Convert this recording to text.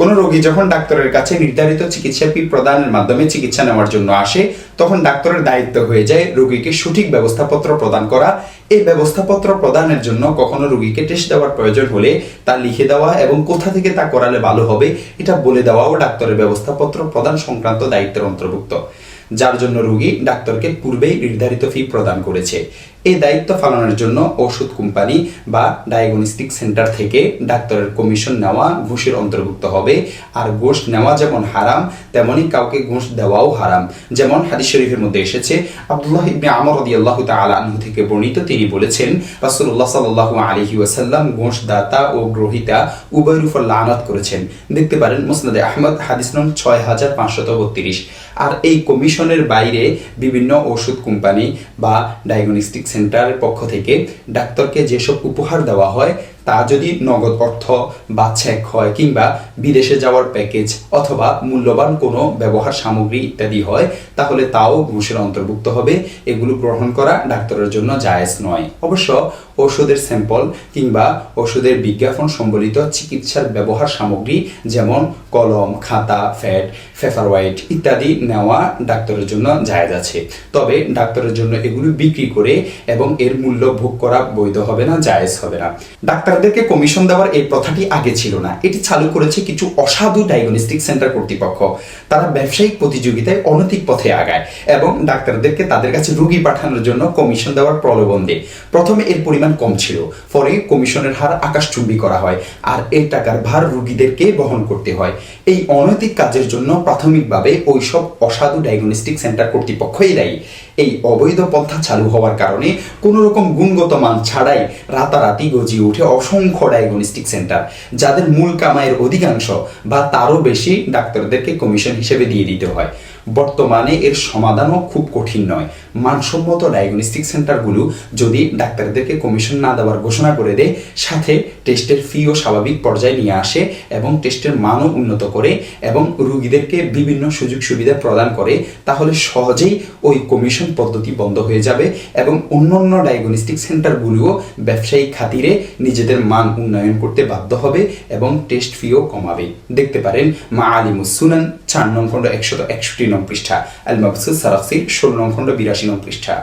কোনো রোগী যখন ডাক্তারের কাছে নির্ধারিত চিকিৎসা ফি প্রদানের মাধ্যমে চিকিৎসা নেওয়ার জন্য আসে, তখন ডাক্তারের দায়িত্ব হয়ে যায় রোগীকে সঠিক ব্যবস্থাপত্র প্রদান করা। এই ব্যবস্থাপত্র প্রদানের জন্য কখনো রোগীকে টেস্ট দেওয়ার প্রয়োজন হলে তা লিখে দেওয়া এবং কোথা থেকে তা করালে ভালো হবে, এটা বলে দেওয়াও ডাক্তারের ব্যবস্থাপত্র প্রদান সংক্রান্ত দায়িত্বের অন্তর্ভুক্ত। যার জন্য রোগী ডাক্তারকে পূর্বেই নির্ধারিত ফি প্রদান করেছে। এই দায়িত্ব পালনের জন্য ওষুধ কোম্পানি বা ডায়াগনস্টিক সেন্টার থেকে ডাক্তারের কমিশন নেওয়া ঘুষের অন্তর্ভুক্ত হবে। আর ঘুষ নেওয়া যেমন হারাম, তেমনি কাউকে ঘুষ দেওয়াও হারাম। যেমন হাদিস শরীফের মধ্যে এসেছে, আব্দুল্লাহ ইবনে আমর রাদিয়াল্লাহু তাআলা আনহু থেকে বর্ণিত তিনি বলেছেন, রাসূলুল্লাহ সাল্লাল্লাহু আলাইহি ওয়াসাল্লাম ঘুষ দাতা ও গ্রহিতা উভয়ের উপর লানত করেছেন। দেখতে পারেন মুসনাদে আহমদ, হাদিস নং ছয় হাজার পাঁচশত বত্রিশ। আর এই কমিশনের বাইরে বিভিন্ন ওষুধ কোম্পানি বা ডায়াগনস্টিক সেন্টারের পক্ষ থেকে ডাক্তারকে যেসব উপহার দেওয়া হয় তা যদি নগদ অর্থ বা চেক হয় কিংবা বিদেশে যাওয়ার প্যাকেজ অথবা মূল্যবান কোনো ব্যবহার সামগ্রী ইত্যাদি হয়, তাহলে তাও ঘুষের অন্তর্ভুক্ত হবে। এগুলো গ্রহণ করা ডাক্তারের জন্য জায়েজ নয়। অবশ্য ওষুধের স্যাম্পল কিংবা ওষুধের বিজ্ঞাপন সম্বলিত চিকিৎসার ব্যবহার সামগ্রী যেমন কলম, খাতা, ফ্যাট ফেফারওয়াইট ইত্যাদি নেওয়া ডাক্তারের জন্য জায়েজ আছে। তবে ডাক্তারের জন্য এগুলো বিক্রি করে এবং এর মূল্য ভোগ করা বৈধ হবে না, জায়েজ হবে না। ডাক্তারদেরকে কমিশন দেওয়ার এই প্রথাটি আগে ছিল না। এটি চালু করেছে কিছু অসাধু ডায়াগনস্টিক সেন্টার কর্তৃপক্ষ। তারা ব্যবসায়িক প্রতিযোগিতায় অনৈতিক পথে আগায় এবং ডাক্তারদেরকে তাদের কাছে রুগী পাঠানোর জন্য কমিশন দেওয়ার প্রলোভন দেয় প্রথমে এর পরিমাণ কম ছিল, পরে কমিশনের হার আকাশচুম্বী করা হয় আর এই টাকার ভার রুগীদেরকে বহন করতে হয়। এই অনৈতিক কাজের জন্য প্রাথমিকভাবে ওইসব অসাধু ডায়াগনস্টিক সেন্টার কর্তৃপক্ষই দায়ী। এই অবৈধ পন্থা চালু হওয়ার কারণে কোনো রকম গুণগত মান ছাড়াই রাতারাতি গজিয়ে ওঠে অসংখ্য ডায়াগনস্টিক সেন্টার যাদের মূল কামাইয়ের অধিকাংশ বা তারও বেশি ডাক্তারদেরকে কমিশন হিসেবে দিয়ে দিতে হয়। বর্তমানে এর সমাধানও খুব কঠিন নয়। মানসম্মত ডায়াগনস্টিক সেন্টারগুলো যদি ডাক্তারদেরকে কমিশন না দেওয়ার ঘোষণা করে দেয়, সাথে টেস্টের ফিও স্বাভাবিক পর্যায়ে নিয়ে আসে এবং টেস্টের মানও উন্নত করে এবং রুগীদেরকে বিভিন্ন সুযোগ সুবিধা প্রদান করে, তাহলে সহজেই ওই কমিশন পদ্ধতি বন্ধ হয়ে যাবে এবং অন্যান্য ডায়াগনস্টিক সেন্টারগুলোও ব্যবসায়িক খাতিরে নিজেদের মান উন্নয়ন করতে বাধ্য হবে এবং টেস্ট ফিও কমাবে। দেখতে পারেন মা আলিমুস সুনান, চার নম্বর একশত একষট্টি নং পৃষ্ঠা। আল মাবসুদ সারাফসির ষোলো নং খণ্ড বিরাশি নং পৃষ্ঠা।